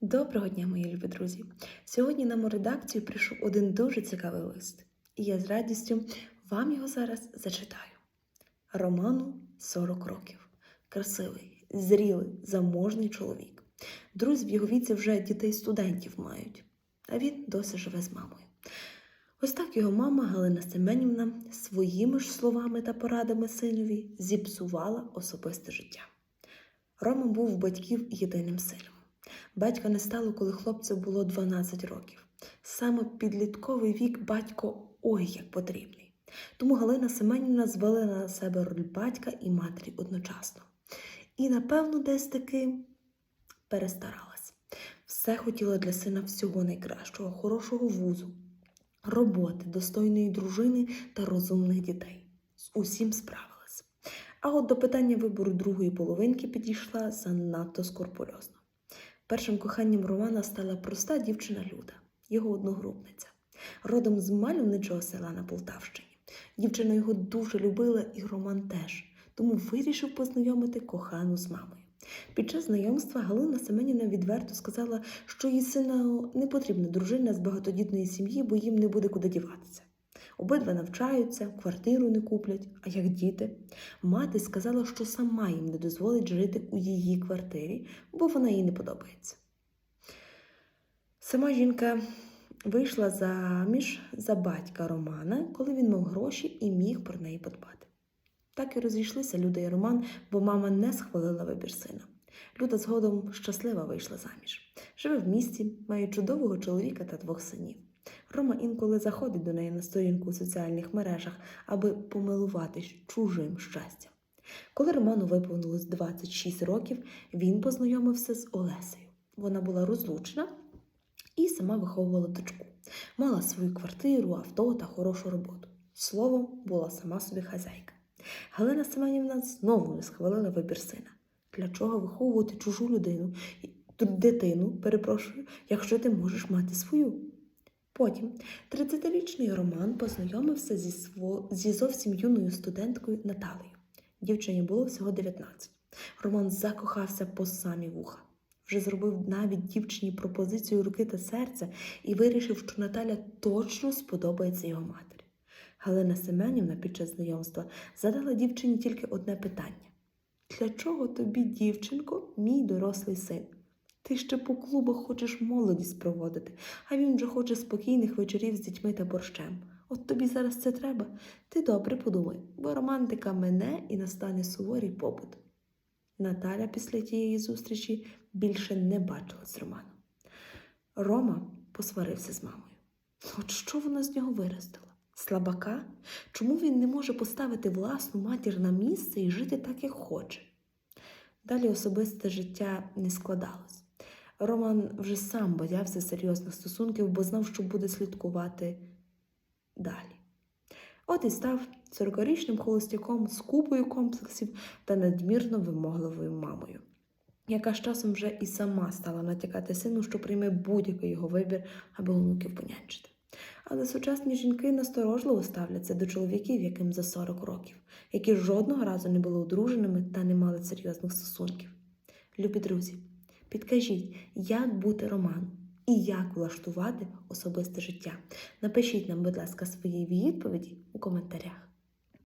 Доброго дня, мої любі друзі! Сьогодні нам у редакцію прийшов один дуже цікавий лист, і я з радістю вам його зараз зачитаю. Роману 40 років. Красивий, зрілий, заможний чоловік. Друзі в його віці вже дітей студентів мають, а він досі живе з мамою. Ось так його мама Галина Семенівна своїми ж словами та порадами синові зіпсувала особисте життя. Рома був батьків єдиним сином. Батька не стало, коли хлопцю було 12 років. Саме підлітковий вік батько ой як потрібний. Тому Галина Семенівна звалила на себе роль батька і матері одночасно. І, напевно, десь таки перестаралась. Все хотіла для сина всього найкращого, хорошого вузу, роботи, достойної дружини та розумних дітей. З усім справилась. А от до питання вибору другої половинки підійшла занадто скорпульозно. Першим коханням Романа стала проста дівчина Люда, його одногрупниця, родом з мальовничого села на Полтавщині. Дівчина його дуже любила, і Роман теж, тому вирішив познайомити кохану з мамою. Під час знайомства Галина Семенівна відверто сказала, що їй сина не потрібна дружина з багатодітної сім'ї, бо їм не буде куди діватися. Обидва навчаються, квартиру не куплять, а як діти. Мати сказала, що сама їм не дозволить жити у її квартирі, бо вона їй не подобається. Сама жінка вийшла заміж за батька Романа, коли він мав гроші і міг про неї подбати. Так і розійшлися Люда і Роман, бо мама не схвалила вибір сина. Люда згодом щаслива вийшла заміж. Живе в місті, має чудового чоловіка та двох синів. Рома інколи заходить до неї на сторінку у соціальних мережах, аби помилуватись чужим щастям. Коли Роману виповнилось 26 років, він познайомився з Олесею. Вона була розлучена і сама виховувала дочку. Мала свою квартиру, авто та хорошу роботу. Словом, була сама собі хазяйка. Галина Семенівна знову не схвалила вибір сина. Для чого виховувати чужу людину, дитину, перепрошую, якщо ти можеш мати свою? Потім 30-річний Роман познайомився зі, сво... зі зовсім юною студенткою Наталею. Дівчині було всього 19. Роман закохався по самі вуха. Вже зробив навіть дівчині пропозицію руки та серця і вирішив, що Наталя точно сподобається його матері. Галина Семенівна під час знайомства задала дівчині тільки одне питання: Для чого тобі, дівчинко, мій дорослий син? Ти ще по клубах хочеш молодість проводити, а він вже хоче спокійних вечорів з дітьми та борщем. От тобі зараз це треба. Ти добре подумай, бо романтика мене і настане суворий побут. Наталя після тієї зустрічі більше не бачила з Романом. Рома посварився з мамою. От що вона з нього виростила? Слабака? Чому він не може поставити власну матір на місце і жити так, як хоче? Далі особисте життя не складалось. Роман вже сам боявся серйозних стосунків, бо знав, що буде слідкувати далі. От і став 40-річним холостяком з купою комплексів та надмірно вимогливою мамою, яка з часом вже і сама стала натякати сину, що прийме будь-який його вибір, аби онуків понянчити. Але сучасні жінки насторожливо ставляться до чоловіків, яким за 40 років, які жодного разу не були одруженими та не мали серйозних стосунків. Любі друзі, підкажіть, як бути романом і як влаштувати особисте життя. Напишіть нам, будь ласка, свої відповіді у коментарях.